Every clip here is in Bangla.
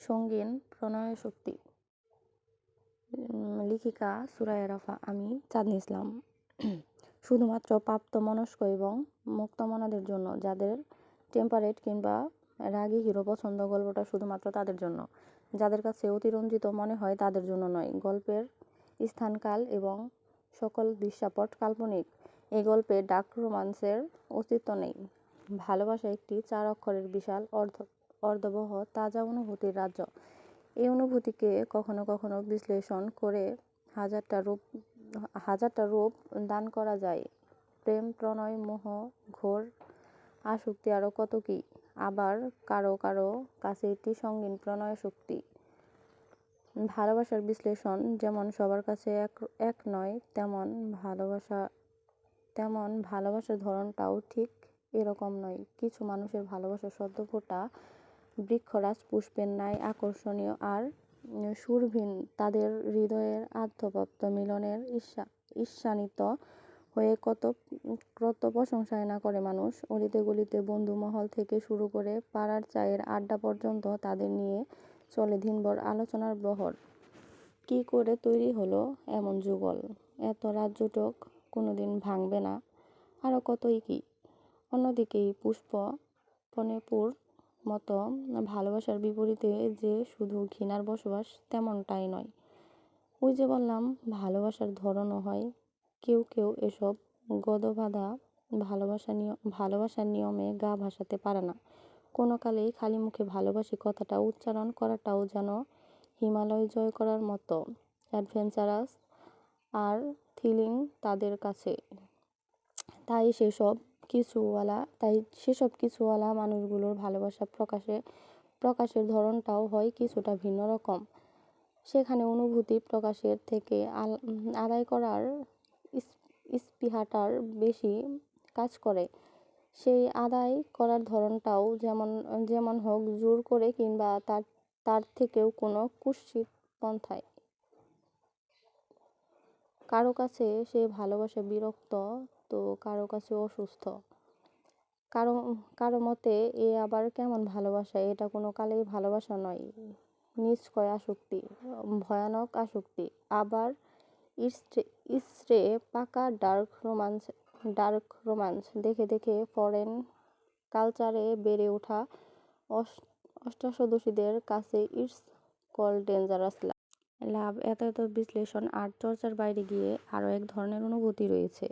সঙ্গীন প্রণয় শক্তি। লেখিকা সুরায়া রাফা, আমি চাঁদনি ইসলাম। শুধুমাত্র প্রাপ্ত মনস্ক এবং মুক্তমনাদের জন্য, যাদের টেম্পারেট কিংবা রাগী হিরো পছন্দ, গল্পটা শুধুমাত্র তাদের জন্য। যাদের কাছে অতিরঞ্জিত মনে হয়, তাদের জন্য নয়। গল্পের স্থানকাল এবং সকল দৃশ্যাপট কাল্পনিক। এই গল্পে ডাক রোমান্সের অস্তিত্ব নেই। ভালোবাসা একটি চার অক্ষরের বিশাল অর্ধ অর্ধবহ তাজা অনুভূতির রাজ্য। এই অনুভূতিকে কখনো কখনো বিশ্লেষণ করে হাজারটা রূপ হাজারটা রূপ দান করা যায়। প্রেম, প্রণয়, মোহ, ঘোর, আসক্তি আরও কত কি? আবার কারও কারও কাছে একটি সঙ্গীন প্রণয় শক্তি। ভালোবাসার বিশ্লেষণ যেমন সবার কাছে এক এক নয়, তেমন ভালোবাসা, তেমন ভালোবাসার ধরনটাও ঠিক এরকম নয়। কিছু মানুষের ভালোবাসার সদ্য ফোটা বৃক্ষরাজ, পুষ্পের ন্যায় আকর্ষণীয় আর সুরভিন। তাদের হৃদয়ের আত্মপ্রাপ্ত মিলনের ঈর্ষা হয়ে কত কত প্রশংসায় না করে মানুষ। অলিতে গলিতে বন্ধু মহল থেকে শুরু করে পাড়ার চায়ের আড্ডা পর্যন্ত তাদের নিয়ে চলে দিনভর আলোচনার বহর কি করে তৈরি হলো এমন যুগল? এত রাজ্যটক কোনোদিন ভাঙবে না। আরও কতই কি? অন্যদিকে পুষ্প পনেপুর মতো ভালোবাসার বিপরীতে যে শুধু ঘৃণার বসবাস তেমনটাই নয়। ওই যে বললাম, ভালোবাসার ধরনও হয়। কেউ কেউ এসব গদবাধা ভালোবাসা নিয়ম ভালোবাসার নিয়মে গা ভাসাতে পারে না। কোনো কালেই খালি মুখে ভালোবাসি কথাটা উচ্চারণ করাটাও যেন হিমালয় জয় করার মতো অ্যাডভেঞ্চারাস আর থ্রিলিং তাদের কাছে। তাই সেসব কিছুওয়ালা তাই সেসব কিছুওয়ালা মানুষগুলোর ভালোবাসা প্রকাশে, প্রকাশের ধরনটাও হয় কিছুটা ভিন্ন রকম। সেখানে অনুভূতি প্রকাশের থেকে আদায় করার স্পৃহাটার বেশি কাজ করে। সেই আদায় করার ধরনটাও যেমন যেমন হোক জোর করে কিংবা তার তার থেকেও কোনো কুৎসিত পন্থায়। কারও কাছে সে ভালোবাসা বিরক্ত তো কারও কাছে অসুস্থ। কারও কারও মতে এ আবার কেমন ভালোবাসা? এটা কোনো কালেই ভালোবাসা নয়। নিষ্কয় আসক্তি, ভয়ানক আসক্তি। আবার ইস্রে পাকা ডার্ক রোমান্স ডার্ক রোমান্স দেখে দেখে ফরেন কালচারে বেড়ে ওঠা অষ্টাদশীদের কাছে ইটস কল ডেঞ্জারাস লাভ, এত এত বিশ্লেষণ আর চর্চার বাইরে গিয়ে আরও এক ধরনের অনুভূতি রয়েছে।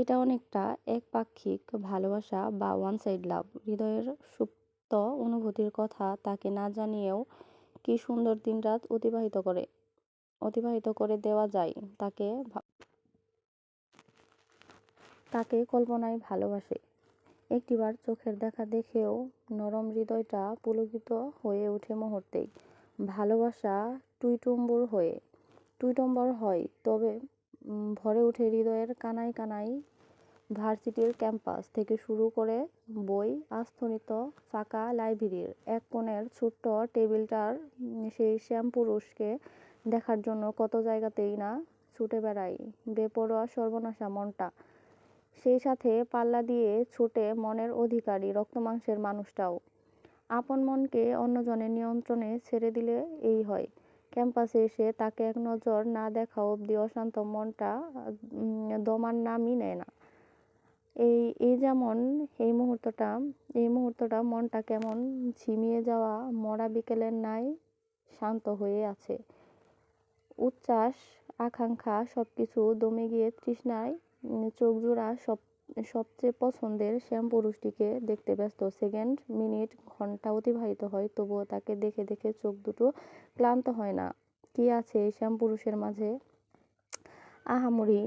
এটা অনেকটা একপাক্ষিক ভালোবাসা বা ওয়ান সাইড লাভ হৃদয়ের সুপ্ত অনুভূতির কথা তাকে না জানিয়েও কি সুন্দর দিনরাত অতিবাহিত করে অতিবাহিত করে দেওয়া যায়, তাকে তাকে কল্পনায় ভালোবাসে। একটিবার চোখের দেখা দেখেও নরম হৃদয়টা পুলকিত হয়ে ওঠে মুহূর্তেই। ভালোবাসা টুইটুম্বুর হয়ে, টুইটম্বর হয়, তবে ভরে ওঠে হৃদয়ের কানায় কানায় ভার্সিটির ক্যাম্পাস থেকে শুরু করে বই আস্থনিত ফাঁকা লাইব্রেরির এক কোণের ছোট্ট টেবিলটার সেই শ্যাম শ্যামপুরুষকে দেখার জন্য কত জায়গাতেই না ছুটে বেড়াই। বেপরোয়া সর্বনাশা মনটা। সেই সাথে পাল্লা দিয়ে ছুটে মনের অধিকারী রক্তমাংসের মানুষটাও। আপন মনকে অন্যজনের নিয়ন্ত্রণে ছেড়ে দিলে এই হয়। ক্যাম্পাসে এসে তাকে এক নজর না দেখা অবধি অশান্ত মনটা দমার নামই নেয় না। এই এই যেমন, এই মুহূর্তটা এই মুহূর্তটা মনটা কেমন ঝিমিয়ে যাওয়া মরা বিকেলের ন্যায় শান্ত হয়ে আছে। উচ্ছ্বাস, আকাঙ্ক্ষা সব কিছু দমে গিয়ে তৃষ্ণায় চোখজোড়া সব সবচেয়ে পছন্দের শ্যাম পুরুষটিকে দেখতে ব্যস্ত। সেকেন্ড মিনিট ঘণ্টা অতিবাহিত হয়, তবুও তাকে দেখে দেখে চোখ দুটো ক্লান্ত হয় না। কি আছে এই শ্যাম পুরুষের মাঝে? আহামরি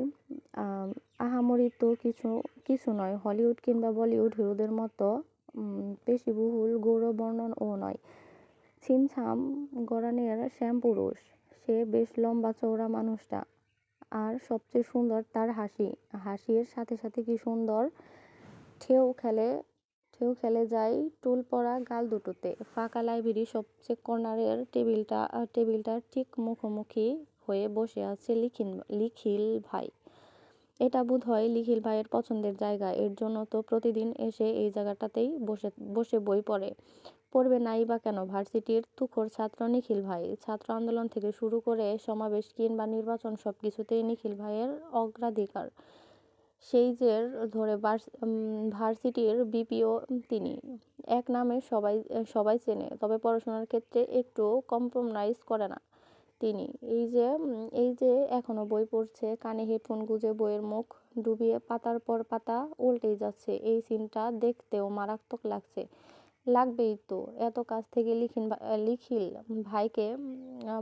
আহামরি তো কিছু কিছু নয়। হলিউড কিংবা বলিউড হিরোদের মতো পেশিবহুল গৌরবর্ণনও নয়। ছিমছাম গড়ানের শ্যাম পুরুষ সে বেশ লম্বা চওড়া মানুষটা। আর সবচেয়ে সুন্দর তার হাসি। হাসির সাথে সাথে কি সুন্দর? ঠেউ খেলে ঠেউ খেলে যায় টুল পড়া গাল দুটোতে। ফাঁকা লাইব্রেরি সবচেয়ে কর্নারের টেবিলটা, টেবিলটার ঠিক মুখোমুখি হয়ে বসে আছে লিখিন, লিখিল ভাই। এটা বোধ হয় লিখিল ভাইয়ের পছন্দের জায়গা। এর জন্য তো প্রতিদিন এসে এই জায়গাটাতেই বসে বসে বই পড়ে। পড়বে নাই বা কেন? ভার্সিটির তুখোড় ছাত্র নিখিল ভাই। ছাত্র আন্দোলন থেকে শুরু করে সমাবেশ কিংবা নির্বাচন সব কিছুতেই নিখিল ভাইয়ের অগ্রাধিকার। সেই জের ধরে ভার্সিটির বিপিও তিনি। এক নামে সবাই সবাই চেনে, তবে পড়াশোনার ক্ষেত্রে একটু কম্প্রোমাইজ করে না তিনি। এই যে এই যে এখনও বই পড়ছে, কানে হেডফোন গুজে বইয়ের মুখ ডুবিয়ে পাতার পর পাতা উল্টেই যাচ্ছে, এই সিনটা দেখতেও মারাত্মক লাগছে। লাগবেই তো। এত কাছ থেকে লিখিন লিখিল ভাইকে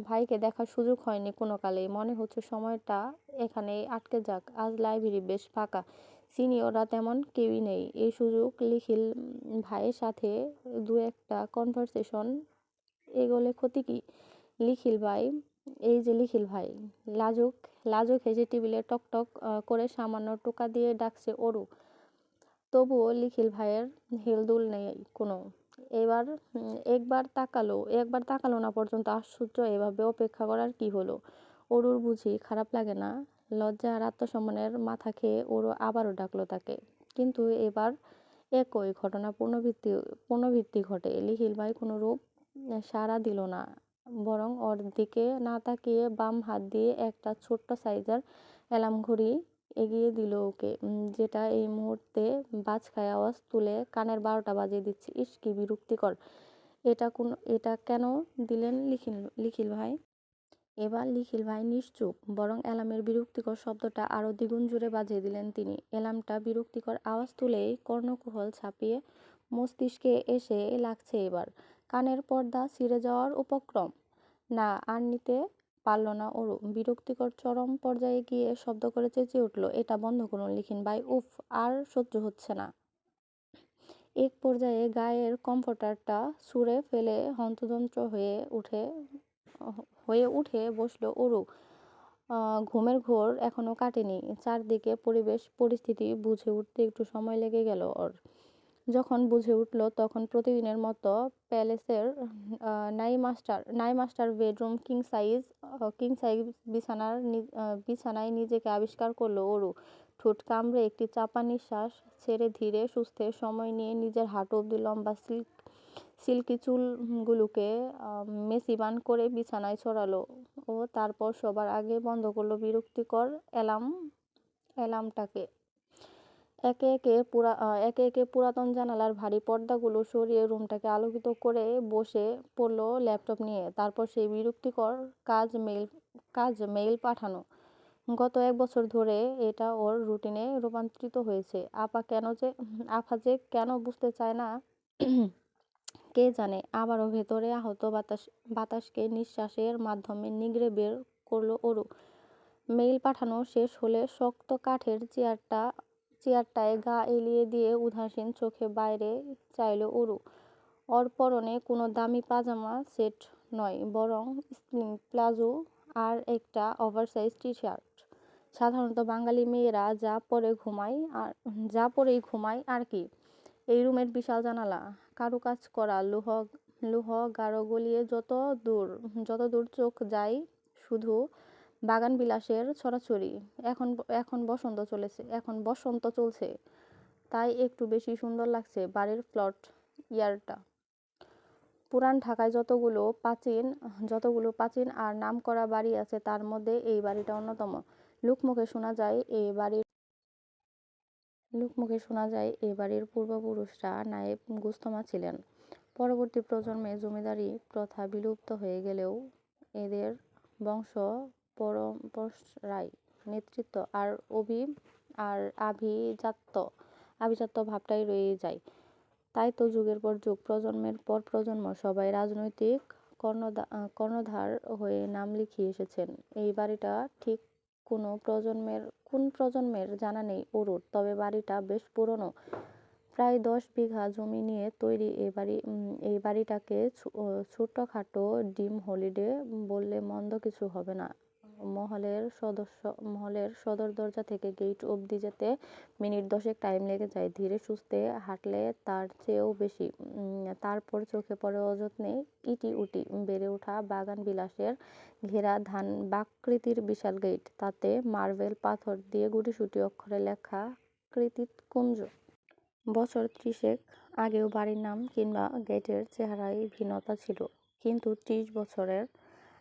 ভাইকে দেখার সুযোগ হয়নি কোনো কালেই। মনে হচ্ছে সময়টা এখানে আটকে যাক। আজ লাইব্রেরি বেশ ফাঁকা। সিনিয়ররা তেমন কেউই নেই। এই সুযোগ লিখিল ভাইয়ের সাথে দু একটা কনভারসেশন এগোলে ক্ষতি কি? লিখিল ভাই, এই যে লিখিল ভাই, লাজুক লাজুক হেসে টেবিলে টকটক করে সামান্য টোকা দিয়ে ডাকছে, ওরু তবুও লিখিল ভাইয়ের হেলদুল নেই কোনো। এবার একবার তাকালো একবার তাকালো না পর্যন্ত আশ্চর্য এভাবে অপেক্ষা করার কি হলো? অরুর বুঝি খারাপ লাগে না, লজ্জা আর আত্মসম্মানের মাথা খেয়ে ওরও আবারও ডাকলো তাকে। কিন্তু এবার একই ঘটনা পুনর্ভিত্তি পুনর্ভিত্তি ঘটে। লিখিল ভাই কোনো রূপ সাড়া দিল না, বরং ওর দিকে না তাকিয়ে বাম হাত দিয়ে একটা ছোট্ট সাইজের অ্যালার্ম ঘড়ি এগিয়ে দিল ওকে। যেটা এই মুহূর্তে বাজ খায় আওয়াজ তুলে কানের বারোটা বাজিয়ে দিচ্ছে। ইস, কি বিরক্তিকর। এটা কোন, এটা কেন দিলেন লিখিল লিখিল ভাই? এবার লিখিল ভাই নিশ্চুপ, বরং অ্যালার্মের বিরক্তিকর শব্দটা আরও দ্বিগুণ জুড়ে বাজিয়ে দিলেন তিনি। অ্যালার্মটা বিরক্তিকর আওয়াজ তুলেই কর্ণকুহল ছাপিয়ে মস্তিষ্কে এসে লাগছে এবার। কানের পর্দা ছিঁড়ে যাওয়ার উপক্রম। না, আর নিতে পারল না। ওরু বিরক্তিকর চরম পর্যায়ে গিয়ে শব্দ করে চেঁচিয়ে উঠল, এটা বন্ধ করুন লিখিন ভাই, উফ, আর সহ্য হচ্ছে না। এক পর্যায়ে গায়ের কমফোর্টারটা ছুঁড়ে ফেলে হন্তদন্ত হয়ে উঠে হয়ে উঠে বসল ওরু ঘুমের ঘোর এখনও কাটেনি। চারদিকে পরিবেশ, পরিস্থিতি বুঝে উঠতে একটু সময় লেগে গেল ওর। যখন বুঝে উঠল তখন প্রতিদিনের মতো প্যালেসের নাই মাস্টার নাই master bedroom king size king size বিছানার বিছানায় নিজেকে আবিষ্কার করল ওরু ঠোঁট কামড়ে একটি চাপা নিঃশ্বাস ছেড়ে ধীরে সুস্থে সময় নিয়ে নিজের হাঁটু অব্দি লম্বা সিল্ক, সিল্কি চুলগুলোকে মেসিবান করে বিছানায় ছড়ালো ও তারপর সবার আগে বন্ধ করল বিরক্তিকর অ্যালার্ম, অ্যালার্মটাকে। একে একে পুরা একে একে পুরাতন জানালার ভারী পর্দাগুলো সরিয়ে রুমটাকে আলোকিত করে বসে পড়ল ল্যাপটপ নিয়ে। তারপর সেই বিরক্তিকর কাজ মেইল কাজ মেইল পাঠানো। গত এক বছর ধরে এটা ওর রুটিনে রূপান্তরিত হয়েছে। আপা কেন যে, আপা যে কেন বুঝতে চায় না, কে জানে? আবারও ভেতরে আহত বাতাস, বাতাসকে নিঃশ্বাসের মাধ্যমে নিগড়ে বের করল ওরু মেইল পাঠানো শেষ হলে শক্ত কাঠের চেয়ারটা চেয়ারটায় গা এলিয়ে দিয়ে উদাসীন চোখে বাইরে চাইল উরু ওর পরনে কোনো দামি পাজামা সেট নয়, বরং স্প্রিং প্লাজো আর একটা ওভারসাইজ টি শার্ট সাধারণত বাঙালি মেয়েরা যা পরে ঘুমায় আর, যা পরেই ঘুমায় আর কি? এই রুমের বিশাল জানালা, কারুকাজ করা, লোহ লোহ গাঢ় গলিয়ে যত দূর যত দূর চোখ যায়, শুধু বাগান বিলাসের ছড়াছড়ি। এখন এখন বসন্ত চলেছে, এখন বসন্ত চলছে। তাই একটু বেশি সুন্দর লাগছে বাড়ির প্লট ইয়ারটা। পুরান ঢাকায় যতগুলো প্রাচীন যতগুলো প্রাচীন আর নামকরা বাড়ি আছে, তার মধ্যে এই বাড়িটা অন্যতম। লোকমুখে শোনা যায় এই বাড়ির, লোকমুখে শোনা যায় এ বাড়ির পূর্বপুরুষরা নায়েব গুস্তমা ছিলেন। পরবর্তী প্রজন্মে জমিদারি প্রথা বিলুপ্ত হয়ে গেলেও এদের বংশ পরম্পরায় নেতৃত্ব আর অভি, আর আভিজাত্য আভিজাত্য ভাবটাই রয়ে যায়। তাই তো যুগের পর যুগ, প্রজন্মের পর প্রজন্ম সবাই রাজনৈতিক কর্ণদা কর্ণধার হয়ে নাম লিখিয়ে এসেছেন। এই বাড়িটা ঠিক কোনো প্রজন্মের, কোন প্রজন্মের জানা নেই ওরুর তবে বাড়িটা বেশ পুরনো। প্রায় দশ বিঘা জমি নিয়ে তৈরি এই বাড়ি এই বাড়িটাকে ছোট্টখাটো ডিম হলিডে বললে মন্দ কিছু হবে না। মহলের সদস্য, মহলের সদর দরজা থেকে গেট অবধি যেতে মিনিট দশেক টাইম লেগে যায়। ধীরে সুস্থে হাঁটলে তার চেয়েও বেশি। তারপর চোখে পড়ে অযত্নে ইটি উটি বেড়ে ওঠা বাগান বিলাসের ঘেরা ধান বাকৃতির বিশাল গেট তাতে মার্বেল পাথর দিয়ে গুটিসুটি অক্ষরে লেখা কৃতিত কুঞ্জ। বছর ত্রিশেক আগেও বাড়ির নাম কিংবা গেটের চেহারায় ভিন্নতা ছিল। কিন্তু ত্রিশ বছরের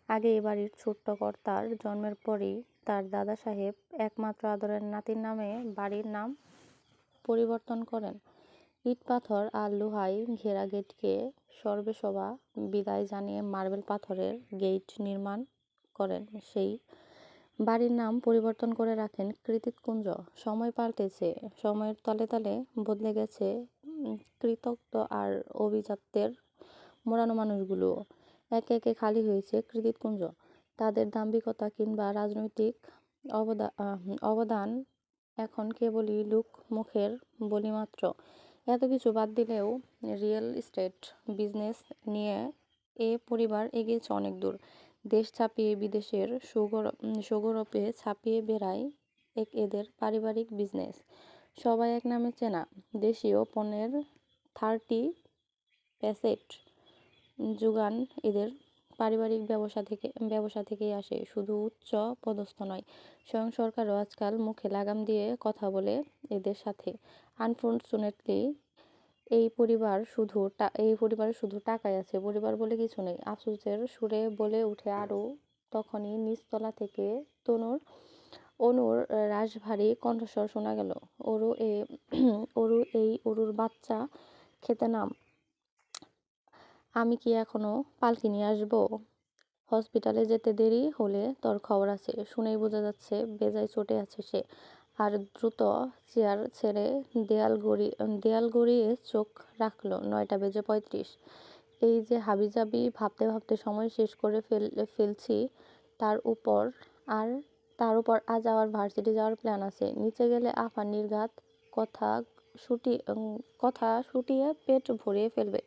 আগে এ বাড়ির ছোট্ট কর্তার জন্মের পরই তার দাদা সাহেব একমাত্র আদরের নাতির নামে বাড়ির নাম পরিবর্তন করেন। ইট পাথর আর লোহায় ঘেরা গেটকে সর্বেসবা বিদায় জানিয়ে মার্বেল পাথরের গেট নির্মাণ করেন। সেই বাড়ির নাম পরিবর্তন করে রাখেন কৃতিতকুঞ্জ সময় পাল্টেছে, সময়ের তলে তলে বদলে গেছে কৃতজ্ঞ আর অভিজাত্যের মোড়ানো মানুষগুলো একে একে খালি হয়েছে কৃতিতকুঞ্জ তাদের দাম্ভিকতা কিংবা রাজনৈতিক অবদা অবদান এখন কেবলই লোক মুখের বলি মাত্র এত কিছু বাদ দিলেও রিয়েল এস্টেট বিজনেস নিয়ে এ পরিবার এগিয়েছে অনেক দূর। দেশ ছাপিয়ে বিদেশের সৌগরপে ছাপিয়ে বেড়ায় এক এদের পারিবারিক বিজনেস। সবাই এক নামে চেনা। দেশীয় পণ্যের থার্টি প্যাসেট যোগান এদের পারিবারিক ব্যবসা থেকে, ব্যবসা থেকেই আসে। শুধু উচ্চ পদস্থ নয়, স্বয়ং সরকারও আজকাল মুখে লাগাম দিয়ে কথা বলে এদের সাথে। আনফর্চুনেটলি, এই পরিবার শুধু এই পরিবারের শুধু টাকাই আছে, পরিবার বলে কিছু নেই। আফসোসের সুরে বলে উঠে আরও তখনই নিচতলা থেকে তনুর, অনুর রাশভারী কণ্ঠস্বর শোনা গেল। ওরু এ, ওরু এই অরুর বাচ্চা খেতে নাম। আমি কি এখনও পালকি নিয়ে আসব? হসপিটালে যেতে দেরি হলে তোর খবর আছে। শুনেই বোঝা যাচ্ছে বেজায় চটে আছে সে। আর দ্রুত চেয়ার ছেড়ে দেয়াল গড়ি, দেয়াল গড়িয়ে চোখ রাখল নয়টা বেজে পঁয়ত্রিশ। এই যে হাবিজাবি ভাবতে ভাবতে সময় শেষ করে ফেল, ফেলছি, তার উপর আর তার উপর আজ আবার ভার্সিটি যাওয়ার প্ল্যান আছে। নিচে গেলে আফা নির্ঘাত কথা শুটি, কথা শুটিয়ে পেট ভরিয়ে ফেলবে।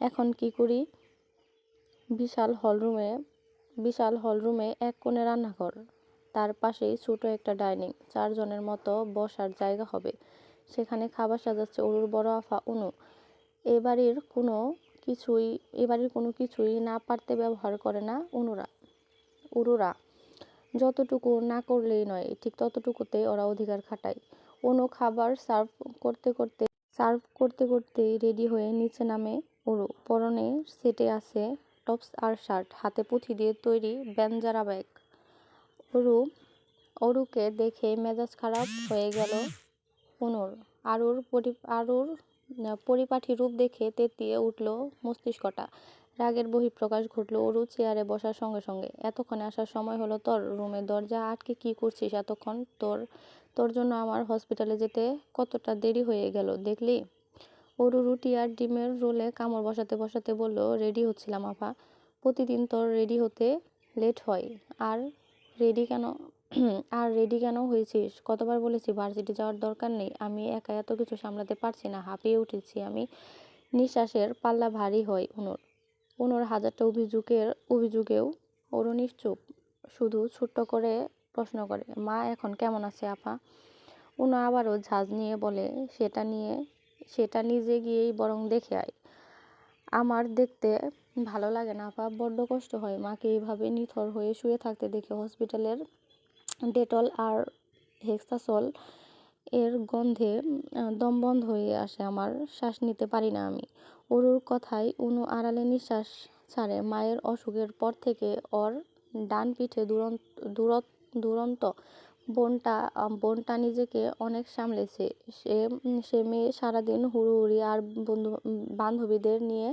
এখন কি করি? বিশাল হলরুমে বিশাল হলরুমে এক কোণে রান্নাঘর। তার পাশেই ছোট একটা ডাইনিং। চারজনের মতো বসার জায়গা হবে। সেখানে খাবার সাজাচ্ছে অরুর বড় আফা অনু। এ বাড়ির কোনো কিছুই, এ বাড়ির কোনো কিছুই না পারতে ব্যবহার করে না অনুরা। উরুরা যতটুকু না করলেই নয়, ঠিক ততটুকুতেই ওরা অধিকার খাটায়। অনু খাবার সার্ভ করতে করতে, সার্ভ করতে করতেই রেডি হয়ে নিচে নামে। অরু পরনে সেটে আছে টপস আর শার্ট, হাতে পুঁথি দিয়ে তৈরি ব্যানজারা ব্যাগ। অরু, অরুকে দেখে মেজাজ খারাপ হয়ে গেল অনুর আরুর পরি, আরুর পরিপাঠি রূপ দেখে তেতিয়ে উঠল মস্তিষ্কটা। রাগের বহিঃপ্রকাশ ঘটল অরু চেয়ারে বসার সঙ্গে সঙ্গে। এতক্ষণে আসার সময় হলো তোর রুমের দরজা আটকে কি করছিস এতক্ষণ? তোর তোর জন্য আমার হসপিটালে যেতে কতটা দেরি হয়ে গেল দেখলি? অরু রুটি আর ডিমের রোলে কামড় বসাতে বসাতে বলল, রেডি হচ্ছিলাম, আফা। প্রতিদিন তোর রেডি হতে লেট হয়। আর রেডি কেন, আর রেডি কেন হয়েছিস? কতবার বলেছি ভার্সিটি যাওয়ার দরকার নেই। আমি একা এত কিছু সামলাতে পারছি না। হাঁপিয়ে উঠেছি আমি। নিঃশ্বাসের পাল্লা ভারী হয় অনুর। অনুর হাজারটা অভিযোগের, অভিযোগেও ওরও নিশ্চুপ। শুধু ছোট্ট করে প্রশ্ন করে, মা এখন কেমন আছে আপা অনু আবারও ঝাঁজ নিয়ে বলে, সেটা নিয়ে সেটা নিজে গিয়েই বরং দেখে আয়। আমার দেখতে ভালো লাগে না আপা বড্ড কষ্ট হয় মাকে এইভাবে নিথর হয়ে শুয়ে থাকতে দেখে। হসপিটালের ডেটল আর হেক্সাসল এর গন্ধে দম বন্ধ হয়ে আসে আমার। শ্বাস নিতে পারি না আমি। অরুর কথায় অনু আড়ালে নিঃশ্বাস ছাড়ে। মায়ের অসুখের পর থেকে ওর ডান পিঠে দুরন্ত দুরন্ত বোনটা বোনটা নিজেকে অনেক সামলেছে। সে সে মেয়ে সারাদিন হুড়োহুড়ি আর বন্ধু, বান্ধবীদের নিয়ে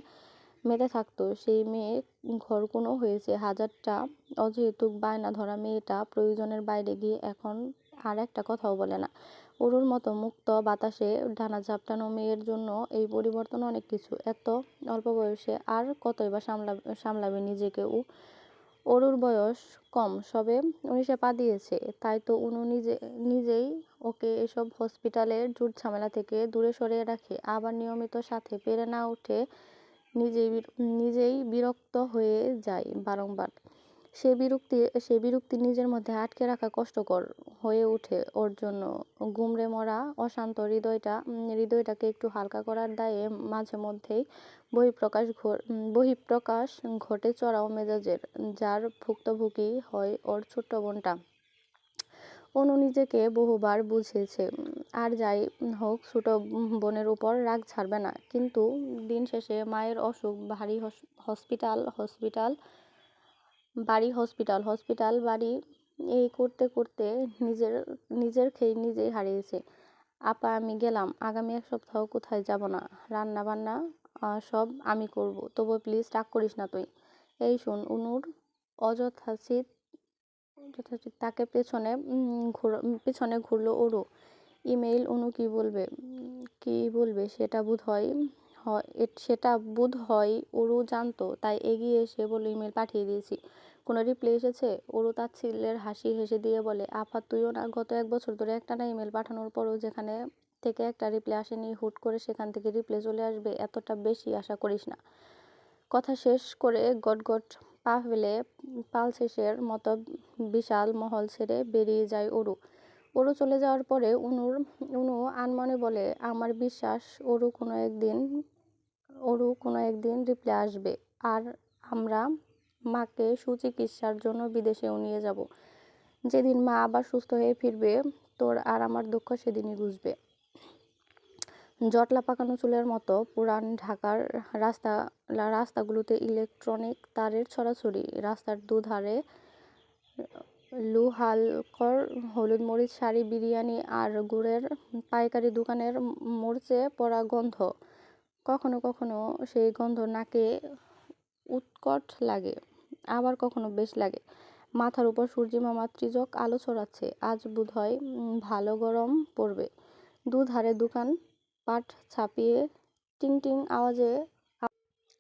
মেতে থাকতো। সেই মেয়ে ঘর কোনো হয়েছে। হাজারটা অযৌতুক, বায়না ধরা মেয়েটা প্রয়োজনের বাইরে গিয়ে এখন আর একটা কথাও বলে না। অরুর মতো মুক্ত বাতাসে ডানা ঝাপটানো মেয়ের জন্য এই পরিবর্তন অনেক কিছু। এত অল্প বয়সে আর কতই বা সামলাবে সামলাবে নিজেকে ও অরুর বয়স কম, সবে উনিশে পা দিয়েছে। তাই তো উনু নিজে, নিজেই ওকে এসব হসপিটালের ঝুট ঝামেলা থেকে দূরে সরিয়ে রাখে। আবার নিয়মিত সাথে পেরে না উঠে নিজেই নিজেই বিরক্ত হয়ে যায় বারংবার। সে বিরক্তি সে বিরক্তি নিজের মধ্যে আটকে রাখা কষ্টকর হয়ে ওঠে ওর জন্য। গুমড়ে মরা, অশান্ত হৃদয়টা হৃদয়টাকে একটু হালকা করার দায়ে মাঝে মধ্যেই বহিঃপ্রকাশ বহিঃপ্রকাশ ঘটে চড়াও মেজাজের, যার ভুক্তভোগী হয় ওর ছোট্ট বোনটা। অনু নিজেকে বহুবার বুঝিয়েছে, আর যাই হোক, ছোট বোনের উপর রাগ ছাড়বে না। কিন্তু দিন শেষে মায়ের অসুখ, ভারী হসপিটাল হসপিটাল বাড়ি হসপিটাল হসপিটাল বাড়ি এই করতে করতে নিজের নিজের খেয়ে নিজেই হারিয়েছে। আপা, আমি গেলাম, আগামী এক সপ্তাহ কোথায় যাব না? রান্না বান্না সব আমি করব। তবু প্লিজ রাগ করিস না তুই। এই শোন অনুর অযথাচিত যথাচিত তাকে পেছনে ঘুর, পেছনে ঘুরলো ওরও ইমেইল অনু কি বলবে? কি বলবে সেটা বোধ হয় সেটা বোধ হয় ওরও জানতো, তাই এগিয়ে এসে বলে ইমেল পাঠিয়ে দিয়েছি। কোনো রিপ্লাই এসেছে? ওরও তাচ্ছিল্যের হাসি হেসে দিয়ে বলে আপা তুইও না গত এক বছর ধরে একটা না ইমেল পাঠানোর পরও যেখানে থেকে একটা রিপ্লাই আসেনি, হুট করে সেখান থেকে রিপ্লাই চলে আসবে, এতটা বেশি আশা করিস না। কথা শেষ করে গট গট পা ফেলে পালশেষের মতো বিশাল মহল ছেড়ে বেরিয়ে যায় অরু অরু চলে যাওয়ার পরে অনুর অনু আনমনে বলে, আমার বিশ্বাস অরু কোনো একদিন অরু কোনো একদিন রিপ্লাই আসবে। আর আমরা মাকে সুচিকিৎসার জন্য বিদেশেও নিয়ে যাব। যেদিন মা আবার সুস্থ হয়ে ফিরবে, তোর আর আমার দুঃখ সেদিনই বুঝবে জটলা পাকানো চুলের মতো পুরান ঢাকার রাস্তা, রাস্তাগুলোতে ইলেকট্রনিক তারের ছড়াছড়ি। রাস্তার দুধারে লুহালকর হলুদ মরিচ, শাড়ি, বিরিয়ানি আর গুড়ের পাইকারি দোকানের মরচে পড়া গন্ধ। কখনো কখনো সেই গন্ধ নাকে উৎকট লাগে, আবার কখনো বেশ লাগে। মাথার উপর সূর্যিমামা ত্রিজক আলো ছড়াচ্ছে, আজ বোধহয় ভালো গরম পড়বে। দুধারে দোকান পাট ছাপিয়ে টিং টিং আওয়াজে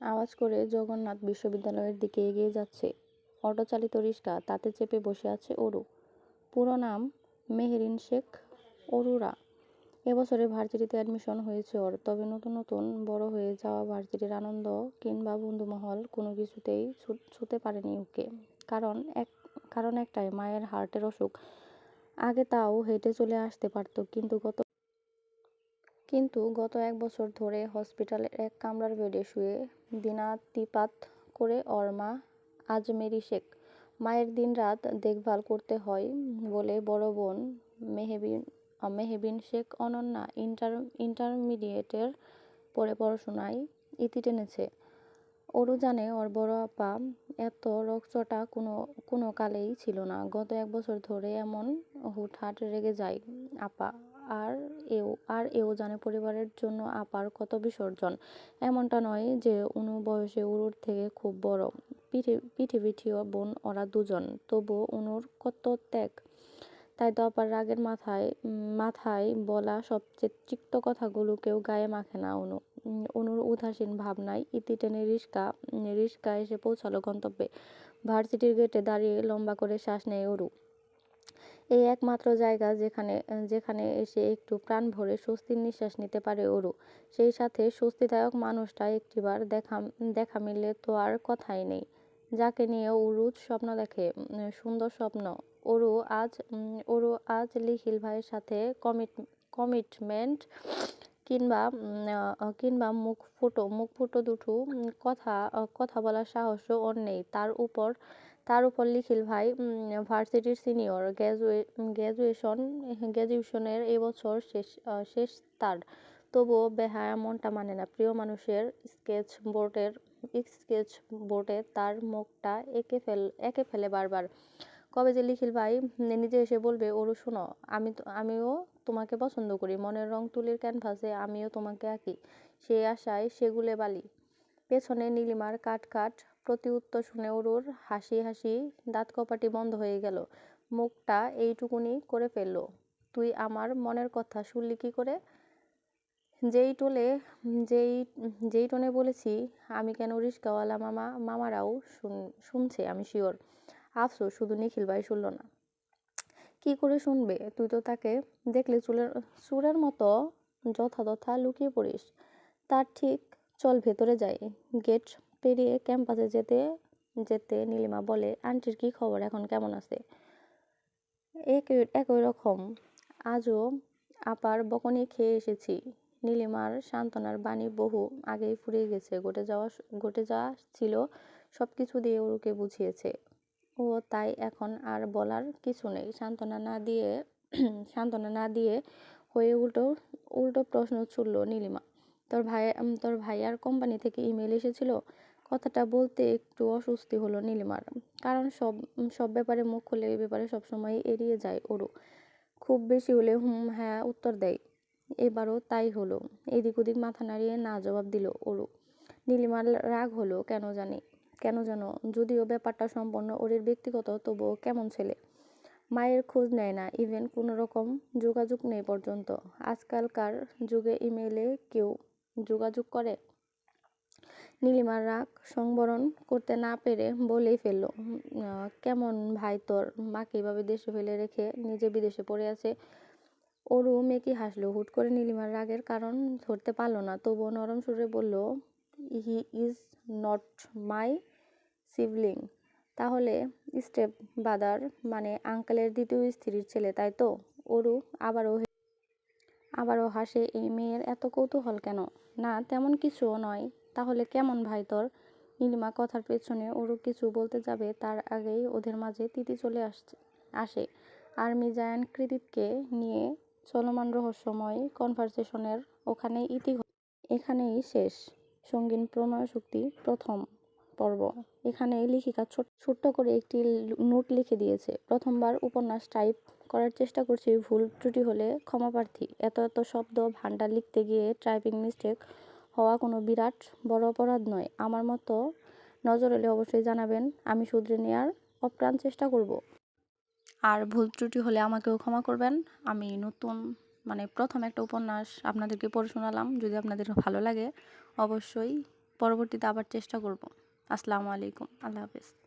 আওয়াজ করে জগন্নাথ বিশ্ববিদ্যালয়ের দিকে এগিয়ে যাচ্ছে। অটোচালিত রিক্সা তাতে চেপে বসে আছে অরু। পুরো নাম মেহেরিন শেখ অরুরা। এবছরে ভার্সিটিতে অ্যাডমিশন হয়েছে ওর, তবে নতুন নতুন বড় হয়ে যাওয়া ভার্সিটির আনন্দ কিংবা বন্ধুমহল কোনো কিছুতেই ছুতে পারেনি ওকে। কারণ এক কারণ একটাই, মায়ের হার্টের অসুখ। আগে তাও হেঁটে চলে আসতে পারত, কিন্তু গত কিন্তু গত এক বছর ধরে হসপিটালের এক কামরার বেডে শুয়ে দিনাতিপাত করে ওর মা আজমেরি শেখ। মায়ের দিন রাত দেখভাল করতে হয় বলে বড় বোন মেহেবিন মেহেবিন শেখ অনন্যা ইন্টার, ইন্টারমিডিয়েটের পরে পড়াশোনায় ইতি টেনেছে। ওরও জানে ওর বড় আপা এত রকচটা কোনো কোনো কালেই ছিল না। গত এক বছর ধরে এমন হুটহাট রেগে যায় আপা। আর এও আর এও জানে পরিবারের জন্য আপার কত বিসর্জন। এমনটা নয় যে অনু বয়সে উরুর থেকে খুব বড়। পিঠিও বোন, ওরা দুজন। তবুও অনুর কত ত্যাগ। তাই তো রাগের মাথায় মাথায় বলা সবচেয়ে তিক্ত কথাগুলোকেও গায়ে মাখে না অনু অনুর উদাসীন ভাবনায় ইতি টেনে রিস্কা রিস্কা এসে পৌঁছালো গন্তব্যে। ভার্সিটির গেটে দাঁড়িয়ে লম্বা করে শ্বাস নেয় অরু এই একমাত্র জায়গা যেখানে যেখানে এসে একটু প্রাণ ভরে স্বস্তির নিঃশ্বাস নিতে পারে অরু সেই সাথে স্বস্তিদায়ক মানুষটা একটিবার দেখা দেখা মিললে তো আর কথাই নেই। যাকে নিয়ে অরু স্বপ্ন দেখে সুন্দর স্বপ্ন। অরু আজ অরু আজ লিখিল ভাইয়ের সাথে কমিট কমিটমেন্ট কিংবা কিংবা মুখ ফুটো মুখ ফুটো দুটো কথা কথা বলার সাহসও ওর নেই। তার উপর তার উপর লিখিল ভাই ভার্সিটির সিনিয়র গ্র্যাজুয়েশন গ্র্যাজুয়েশনের এবছর শেষ শেষ তার। তবুও বেহায়া মনটা মানে না। প্রিয় মানুষের স্কেচ বোর্ডের স্কেচ বোর্ডে তার মুখটা এঁকে ফেল, এঁকে ফেলে বারবার। কবে যে লিখিল ভাই নিজে এসে বলবে ওরও শোনো, আমি আমিও তোমাকে পছন্দ করি। মনের রং তুলির ক্যানভাসে আমিও তোমাকে আঁকি। সেই আশায় সেগুলে বালি। পেছনে নীলিমার কাট কাট প্রতি উত্তর শুনে অরুর হাসি হাসি দাঁত কপাটি বন্ধ হয়ে গেল। মুখটা এইটুকুনি করে ফেলল। তুই আমার মনের কথা শুনলি কি করে? যেই টোলে, যেই যেই টোনে বলেছি, আমি কেন রিস্কাওয়ালা মামা, মামারাও শুন, শুনছে, আমি শিওর আফসোস, শুধু নিখিল ভাই শুনল না। কি করে শুনবে? তুই তো তাকে দেখলে চুলের চুরের মতো যথাযথা লুকিয়ে পড়িস। তার ঠিক চল ভেতরে যাই। গেট পেরিয়ে ক্যাম্পাসে যেতে যেতে নীলিমা বলে, আন্টির কি খবর? এখন কেমন আছে? একই একই রকম। আজও আপার বকনি খেয়ে এসেছি। নীলিমার সান্ত্বনার বাণী বহু আগেই ফুরিয়ে গেছে। ঘটে যাওয়া ঘটে যাওয়া ছিল সব কিছু দিয়ে ওরুকে বুঝিয়েছে। ও তাই এখন আর বলার কিছু নেই। সান্ত্বনা না দিয়ে, সান্ত্বনা না দিয়ে হয়ে উল্টো উল্টো প্রশ্ন ছুড়ল নীলিমা। তোর ভাই তোর ভাইয়ার কোম্পানি থেকে ইমেল এসেছিল? কথাটা বলতে একটু অস্বস্তি হলো নীলিমার। কারণ সব সব ব্যাপারে মুখ খুলে এই ব্যাপারে সবসময় এড়িয়ে যায় ওরু। খুব বেশি হলে হুম হ্যাঁ উত্তর দেয়। এবারও তাই হলো। এদিক ওদিক মাথা নাড়িয়ে না জবাব দিল ওরু নীলিমার রাগ হলো, কেন জানি? কেন যেন? যদিও ব্যাপারটা সম্পূর্ণ ওরের ব্যক্তিগত, তবুও কেমন ছেলে? মায়ের খোঁজ নেয় না ইভেন কোনো রকম যোগাযোগ নেই পর্যন্ত। আজকালকার যুগে ইমেলে কেউ যোগাযোগ করে? নীলিমার রাগ সংবরণ করতে না পেরে বলেই ফেলল কেমন ভাই তোর? মাকে এভাবে দেশে ফেলে রেখে নিজে বিদেশে পড়ে আছে? ওরু মেকি হাসলো? হুট করে নীলিমার রাগের কারণ ধরতে পারল না। তবুও নরম সুরে বলল, he is not my sibling. তাহলে স্টেপ বাদার মানে আঙ্কেলের দ্বিতীয় স্ত্রীর ছেলে, তাই তো? ওরু আবারও আবারও হাসে, এই মেয়ের এত কৌতূহল কেন? না, তেমন কিছুও নয়। তাহলে কেমন ভাই তোর? নীলিমা কথার পেছনে ওরু কিছু বলতে যাবে, তার আগেই ওদের মাঝে তিতি চলে আসছে আসে। আর্মি জায়ান্ট কৃতিত্বকে নিয়ে চলমান রহস্যময় কনভারসেশনের ওখানেই ইতি এখানেই শেষ। সঙ্গীন প্রণয় শক্তি প্রথম পর্ব। এখানেই লেখিকা ছোট- ছোট্ট করে একটি নোট লিখে দিয়েছে। প্রথমবার উপন্যাস টাইপ করার চেষ্টা করছি, ভুল ত্রুটি হলে ক্ষমাপ্রার্থী এত এত শব্দ ভান্ডার লিখতে গিয়ে টাইপিং মিস্টেক হওয়া কোনো বিরাট বড় অপরাধ নয়। আমার মতো নজর এলে অবশ্যই জানাবেন, আমি শুধরে নেওয়ার অপ্রাণ চেষ্টা করব। আর ভুল ত্রুটি হলে আমাকেও ক্ষমা করবেন। আমি নতুন মানে প্রথম একটা উপন্যাস আপনাদেরকে পড়ে শোনালাম। যদি আপনাদের ভালো লাগে, অবশ্যই পরবর্তীতে আবার চেষ্টা করব। আসসালামু আলাইকুম। আল্লাহ হাফেজ।